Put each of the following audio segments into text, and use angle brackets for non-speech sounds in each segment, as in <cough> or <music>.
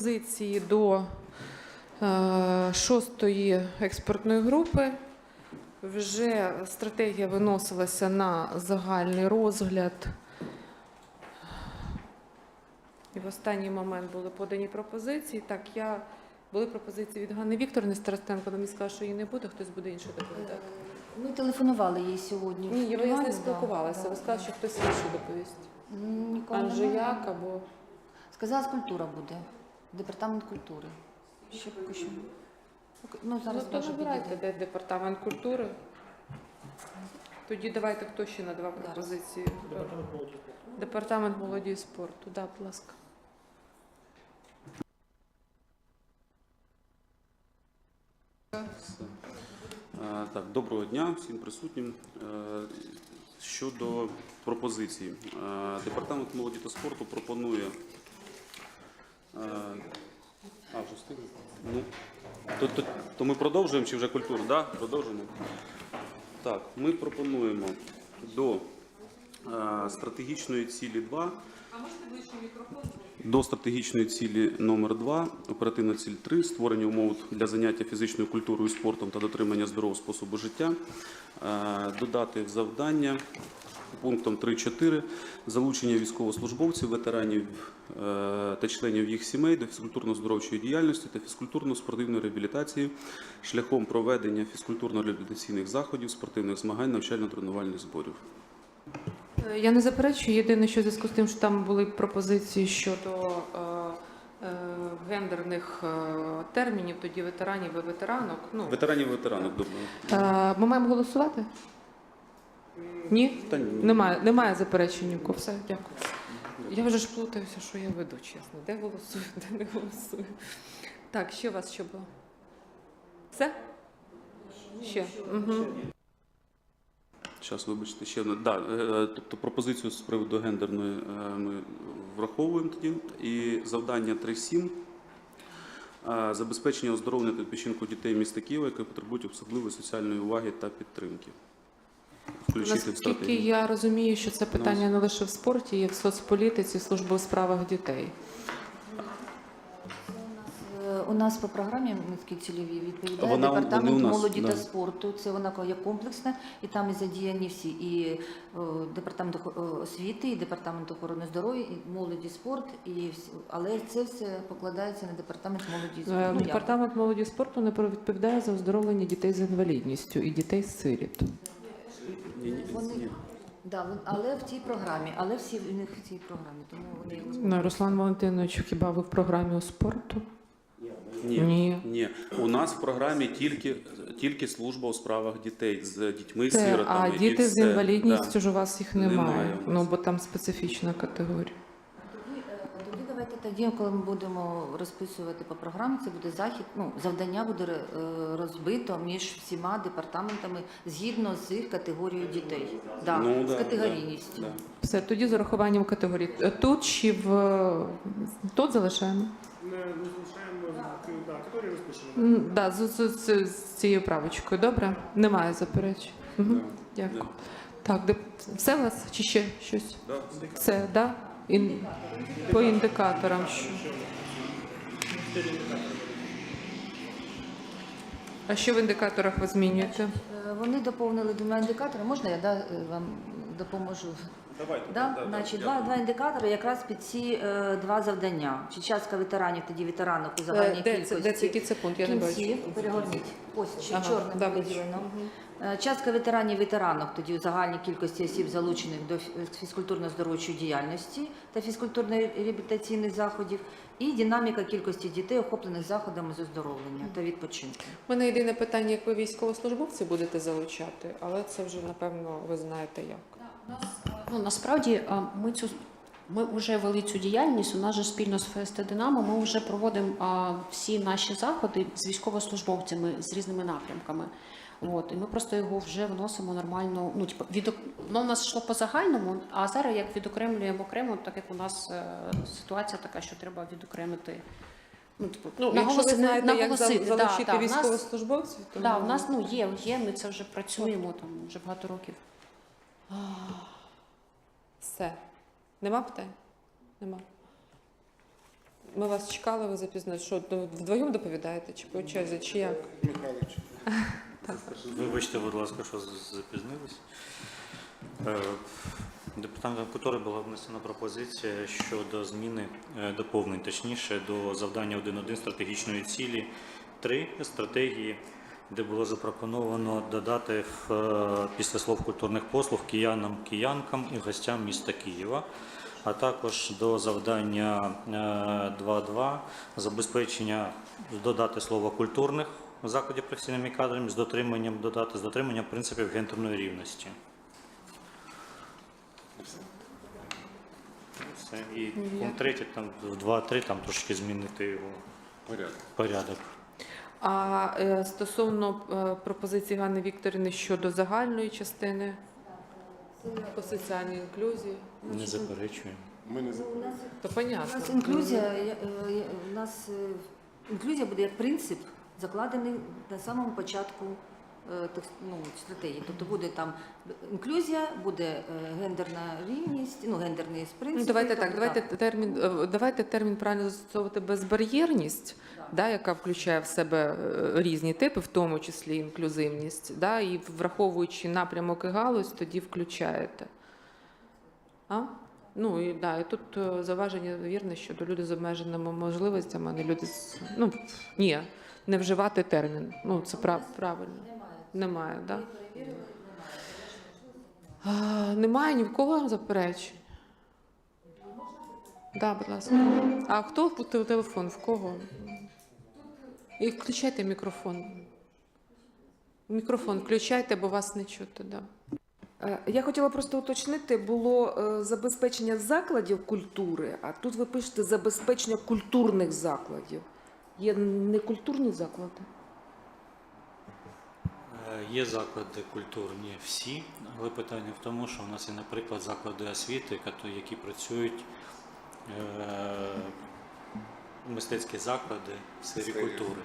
Позиції до е, шостої експертної групи. Вже стратегія виносилася на загальний розгляд. І в останній момент були подані пропозиції. Так, я були пропозиції від Ганни Вікторівни Старостенко, але мені сказала, що її не буде, хтось буде інший доповідати. Ми телефонували їй сьогодні. Ні, я з нею спілкувалася. Ви сказали, що хтось інший доповість. Анжеяк або Сказала, культура буде. Департамент культури. Ще поки що. Ну, зараз ну, то вибирайте, де департамент культури. Тоді давайте хто ще надавав Зараз. пропозиції. Департамент молоді і спорту. Да, будь ласка. Е, Так, доброго дня всім присутнім. Е, Щодо пропозицій, Е, департамент молоді та спорту пропонує. А, вже встигли? Ну, то, то, то ми продовжуємо чи вже культуру? Да? Продовжуємо. Так, ми пропонуємо до е, стратегічної цілі 2 до стратегічної цілі номер 2 оперативна ціль 3 створення умов для заняття фізичною культурою спортом та дотримання здорового способу життя. Е, Додати в завдання пунктом 3.4 залучення військовослужбовців, ветеранів е, та членів їх сімей до фізкультурно-здоровчої діяльності та фізкультурно-спортивної реабілітації шляхом проведення фізкультурно-реабілітаційних заходів, спортивних змагань, навчально-тренувальних зборів. Е, Я не заперечую. Єдине, що в зв'язку з тим, що там були пропозиції щодо е, гендерних термінів, тоді ветеранів і ветеранок. Ну, Ветеранів і ветеранок, е, ми маємо голосувати? Ні? Та ні. Немає, немає заперечень ні в кого. Все, дякую. Я вже ж плутаюся, що я веду, чесно. Де голосую, де не голосую. Так, ще у вас що було? Все? Ще. Угу. Зараз, вибачте, ще одне. Да, е, тобто пропозицію з приводу гендерної е, ми враховуємо тоді. І завдання 3.7. е, Забезпечення оздоровлення та відпочинку дітей міста Києва, які потребують особливої соціальної уваги та підтримки. Включити в Наскільки стратегію. я розумію, що це питання не лише в спорті, є в соцполітиці, служби у справах дітей. Е, У нас по програмі міські цільові відповідає Вона- департамент нас, молоді да. та спорту. Це вона є комплексна, і там і задіяні всі і е, департамент охо- е, освіти, і департамент охорони здоров'я, і молоді спорт, і всі- але це все покладається на департамент молоді і спорту. Е, Ну, я. Департамент молоді і спорту не відповідає за оздоровлення дітей з інвалідністю і дітей з сиріт. Ні, ні, Вони- ні. Да, вон- але в цій програмі, але всі в них в цій програмі, тому вони Ну, Руслан Валентинович, хіба ви в програмі у спорту? Ні. Ні. Ні. У нас в програмі тільки, тільки служба у справах дітей з дітьми, Це, сиротами. а і діти з все. інвалідністю Да. ж у вас їх немає. Немає у Ну бо там специфічна категорія. Тоді, коли ми будемо розписувати по програмі, це буде захід. Ну завдання буде е, розбито між всіма департаментами згідно з їх категорією дітей. Да, Ну, з да, категорійністю. да, да. Все, тоді з урахуванням категорій. Е, Тут чи в тут залишаємо? Не, не залишаємо да, категорії розпишемо. Да, з, з, з, з цією правочкою. Добре? Немає заперечень. Угу. Да. Дякую. Так, де, все у вас чи ще щось? Да. Це, да? Ін, по індикаторам. Що? А що в індикаторах ви змінюєте? Е, Вони доповнили двома індикаторами. Можна я да, е, вам допоможу? Давайте. Да? да, да, Значить, дякую. два, два індикатори якраз під ці е, два завдання. Чи частка ветеранів, тоді ветеранок у загальній Е, Де це, кількості. де це, який це пункт? Я не бачу. кінці, перегорніть. Ось ще Ага, чорним да, бачу. виділено. Е, Частка ветеранів ветеранок тоді у загальній кількості осіб, залучених до фі- фізкультурно-здоровчої діяльності та фізкультурно-реабілітаційних заходів, і динаміка кількості дітей, охоплених заходами з оздоровлення та відпочинку. У мене єдине питання, як ви військовослужбовці будете залучати, але це вже, напевно, ви знаєте як. Ну насправді ми цю ми вже вели цю діяльність. У нас же спільно з ФСТ Динамо. Ми вже проводимо а, всі наші заходи з військовослужбовцями з різними напрямками. От і ми просто його вже вносимо нормально. Ну типу, від воно у нас йшло по загальному, а зараз як відокремлюємо окремо, так як у нас е, ситуація така, що треба відокремити. Ну, типу, Ну, якщо ви знаєте, наголосити. Да, залучити да, в військовослужбовців, то Да, у нас ну є, є. Ми це вже працюємо там вже багато років. Все. Нема питань? Нема. Ми вас чекали, ви запізнились. Що ну, вдвоєм доповідаєте? Чи по черзі, чи як? Михайлович. Вибачте, будь ласка, що запізнились. Е, Департаментом культури була внесена пропозиція щодо зміни е, доповнень, точніше, до завдання 1.1 стратегічної цілі 3 стратегії, де було запропоновано додати в, е, після слов культурних послуг киянам, киянкам і гостям міста Києва. А також до завдання е, 2.2 забезпечення додати слово культурних закладів професійними кадрами з дотриманням додати з дотриманням принципів гендерної рівності. Все. І пункт третій, там в 2.3 там трошки змінити його Порядок. А е, стосовно е, пропозиції Ганни Вікторівни щодо загальної частини по соціальній інклюзії, Не заперечуємо. Ми не то У понятно. нас інклюзія, е, е, у нас е, інклюзія буде як принцип закладений на самому початку ну, стратегії. Тобто буде там інклюзія, буде е, гендерна рівність, ну гендерний принцип. Ну, давайте так, давайте термін, е, давайте термін правильно застосовувати безбар'єрність, да, яка включає в себе е, різні типи, в тому числі інклюзивність, да, і враховуючи напрямок і галузь, тоді включаєте. А? Ну і да, і тут е, заваження вірне щодо людей з обмеженими можливостями, а не люди з ну ні, не вживати термін. Ну це прав, правильно. Немає, так? Да? Немає ні в кого заперечень. Да, будь ласка. А хто телефон? В кого? І включайте мікрофон. Мікрофон включайте, бо вас не чути. Да. Е, Я хотіла просто уточнити, було е, забезпечення закладів культури, а тут ви пишете забезпечення культурних закладів. Є некультурні заклади? Є заклади культурні всі, але питання в тому, що в нас є, наприклад, заклади освіти, які працюють е, мистецькі заклади в сфері культури.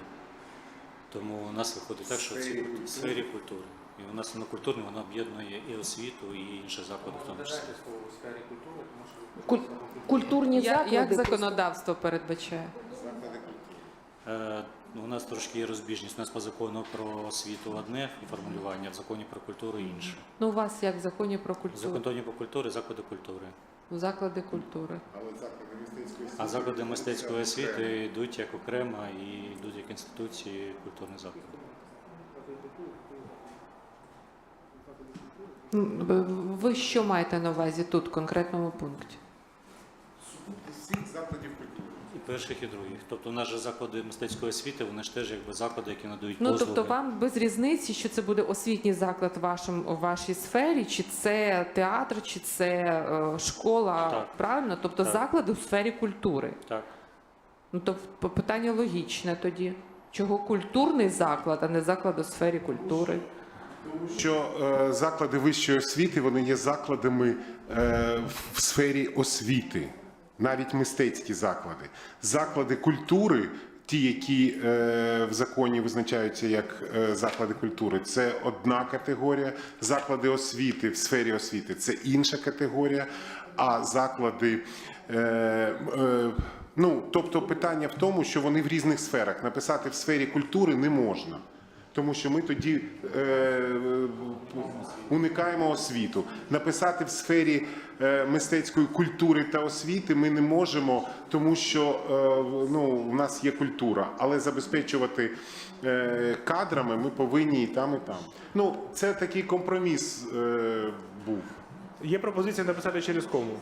Тому у нас виходить так, що в в сфері культури. І у нас воно культурне, воно об'єднує і освіту, і інші заклади в тому числі. Куль- культурні заклади. як законодавство передбачає? Е, ну, У нас трошки є розбіжність. У нас по закону про освіту одне формулювання, в законі про культуру інше. Ну, у вас як в законі про В культуру? законі про культуру заклади культури. Заклади культури. Але заклади мистецької А заклади мистецької освіти йдуть як окремо і йдуть як інституції культурних закладів. М, Ви що маєте на увазі тут, в конкретному пункті? всіх закладів культури. І перших, і других. Тобто, у нас же заклади мистецької освіти, вони ж теж якби заклади, які надають Ну, послуги. тобто вам без різниці, що це буде освітній заклад в, вашому, у вашій сфері, чи це театр, чи це е, школа, Так. правильно? Тобто Так. заклади у сфері культури. Так. Ну, то п- питання логічне тоді. Чого культурний заклад, а не заклад у сфері культури? що е, заклади вищої освіти вони є закладами е, в сфері освіти, навіть мистецькі заклади. Заклади культури, ті, які е, в законі визначаються як е, заклади культури, це одна категорія. Заклади освіти в сфері освіти це інша категорія. А заклади. Е, ну, тобто питання в тому, що вони в різних сферах. Написати в сфері культури не можна. Тому що ми тоді е, уникаємо освіту. Написати в сфері е, мистецької культури та освіти ми не можемо, тому що е, ну, у нас є культура, але забезпечувати е, кадрами ми повинні і там, і там. Ну, це такий компроміс е, був. Є пропозиція написати через кому.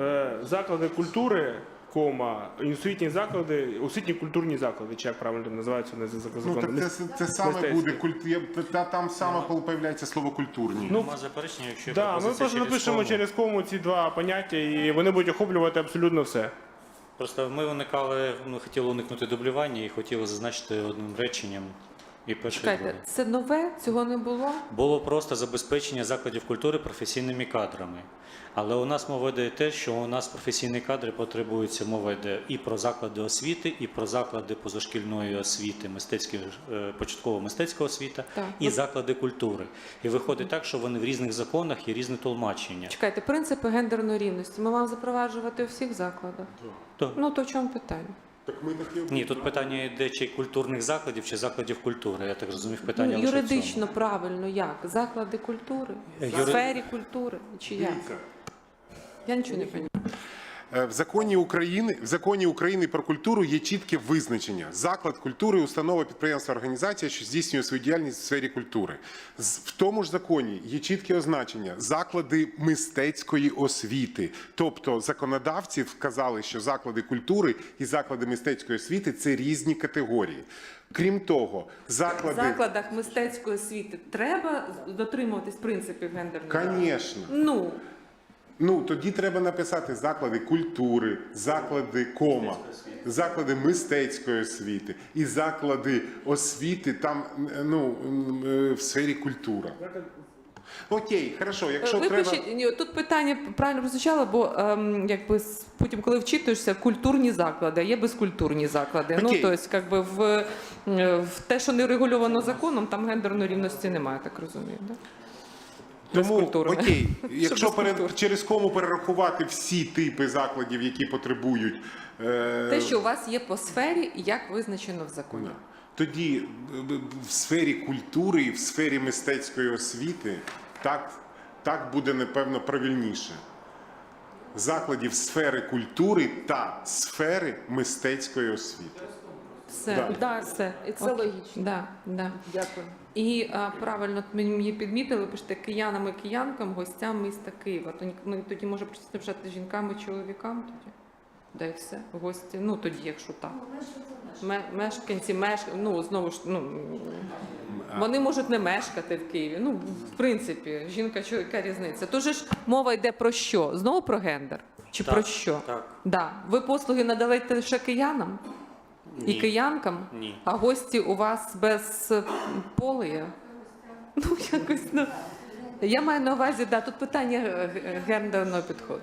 Е, заклади культури, кома, освітні заклади, освітні культурні заклади, чи як правильно називаються вони за Ну так законом. це, це саме буде культ. я- Та там саме появляється слово культурні. Ну, Нема заперечення, якщо є Да, ми пропозиція просто через напишемо кому. через кому ці два поняття, і вони будуть охоплювати абсолютно все. Просто ми уникали, ми хотіли уникнути дублювання і хотіли зазначити одним реченням і перше і це нове, цього не було? Було просто забезпечення закладів культури професійними кадрами. Але у нас мова йде те, що у нас професійні кадри потребуються. Мова йде і про заклади освіти, і про заклади позашкільної освіти, мистецькі, е, початково-мистецька освіта, Так. і заклади культури. І виходить так, що вони в різних законах і різне толмачення. Чекайте, принципи гендерної рівності. Ми вам запроваджувати у всіх закладах. Так. Ну то в чому питання? Так ми такі Ні, тут питання йде чи культурних закладів, чи закладів культури. Я так розумів, питання Ну, лише в цьому. юридично правильно як? Заклади культури, в Юри- сфері культури чи як? Я нічого не розумію. Е, В законі України в законі України про культуру є чітке визначення: заклад культури, установа, підприємство, організація, що здійснює свою діяльність в сфері культури. В тому ж законі є чітке означення заклади мистецької освіти. Тобто законодавці вказали, що заклади культури і заклади мистецької освіти це різні категорії. Крім того, В закладах мистецької освіти треба дотримуватись принципів гендерної. Звісно. Ну, Ну тоді треба написати заклади культури, заклади кома, заклади мистецької освіти і заклади освіти там е, ну е, в сфері культура. Окей, хорошо, якщо треба. Ні, тут питання правильно прозвучало, бо ем, якби потім, коли вчитуєшся, культурні заклади, а є безкультурні заклади. Ну, Окей. тобто, якби в, е, в те, що не регульовано законом, там гендерної рівності немає, так розумію. Да? Тому окей, <laughs> якщо перед, через кому перерахувати всі типи закладів, які потребують. Е, Те, що у вас є по сфері, як визначено в законі. Тоді е, в сфері культури і в сфері мистецької освіти так, так буде напевно правильніше. Закладів сфери культури та сфери мистецької освіти. Все, Да. да. все. І це Окей. логічно. Да, да. Дякую. І а, правильно мені підмітили, пишете киянам і киянкам, гостям міста Києва. То ні- ми тоді може писати жінкам і чоловікам тоді. Да і все. Гості. Ну тоді, якщо так. Ме- Мешканці, меш... ну знову ж ну вони можуть не мешкати в Києві. Ну, в принципі, жінка, яка різниця? Тож ж мова йде про що? Знову про гендер? Чи Так, про що? Так. Да. Ви послуги надали лише киянам і киянкам? Ні. А гості у вас без полея? Ну, якось ну. Я маю на увазі, да, тут питання е, гендерного підходу.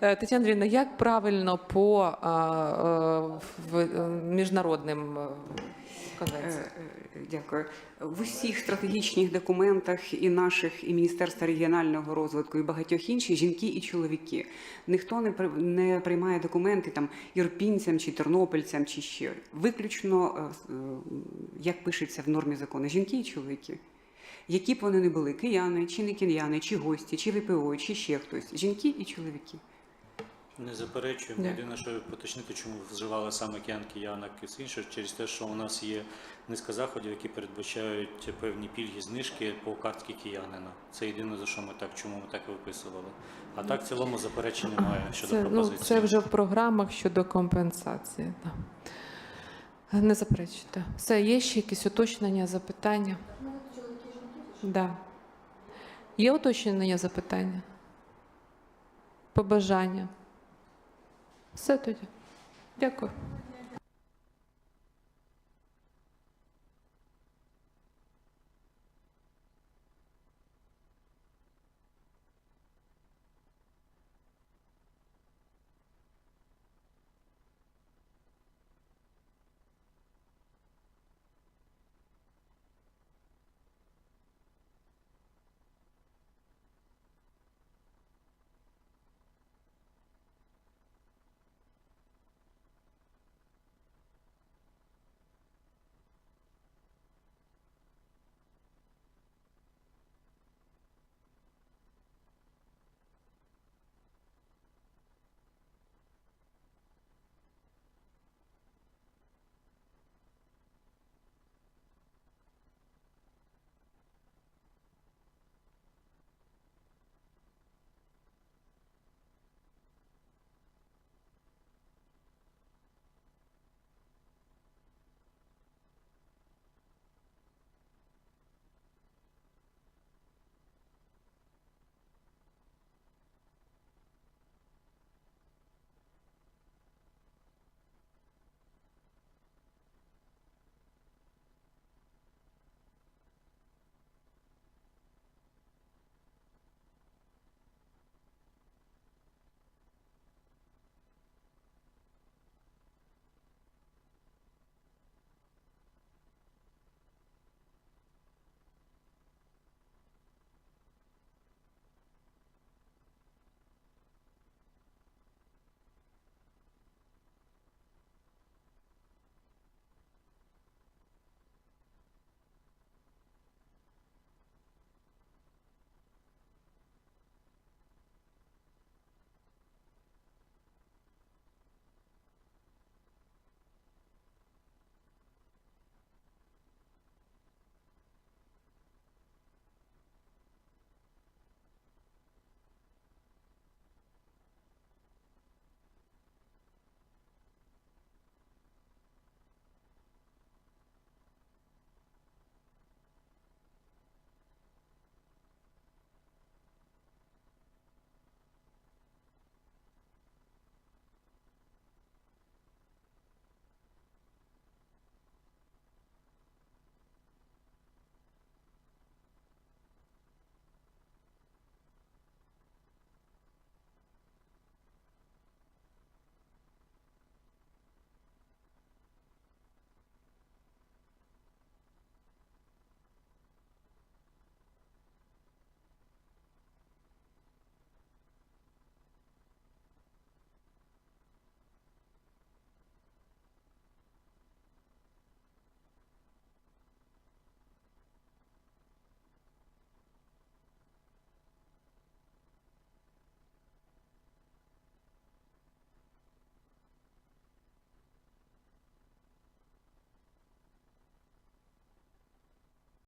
Е, Тетяна Андрійовна, як правильно по а, а, в, е, міжнародним конвенціям? Е, Дякую. В усіх стратегічних документах і наших, і Міністерства регіонального розвитку, і багатьох інших жінки і чоловіки. Ніхто не не приймає документи там ірпінцям чи тернопільцям, чи ще виключно, е, е, як пишеться в нормі закону, жінки і чоловіки. Які б вони не були, кияни, чи не кияни, чи гості, чи ВПО, чи ще хтось. Жінки і чоловіки. Не заперечуємо. Ні. Єдине, що поточнити, чому вживали саме киянки, янок і інше, через те, що у нас є низка заходів, які передбачають певні пільги, знижки по картці киянина. Це єдине, за що ми так, чому ми так і виписували. А так в цілому заперечень немає щодо Це, ну, пропозиції. це вже в програмах щодо компенсації. Да. Не заперечуйте. Все, є ще якісь уточнення, запитання? Да. Є уточнення запитання? Побажання? Все тоді. Дякую.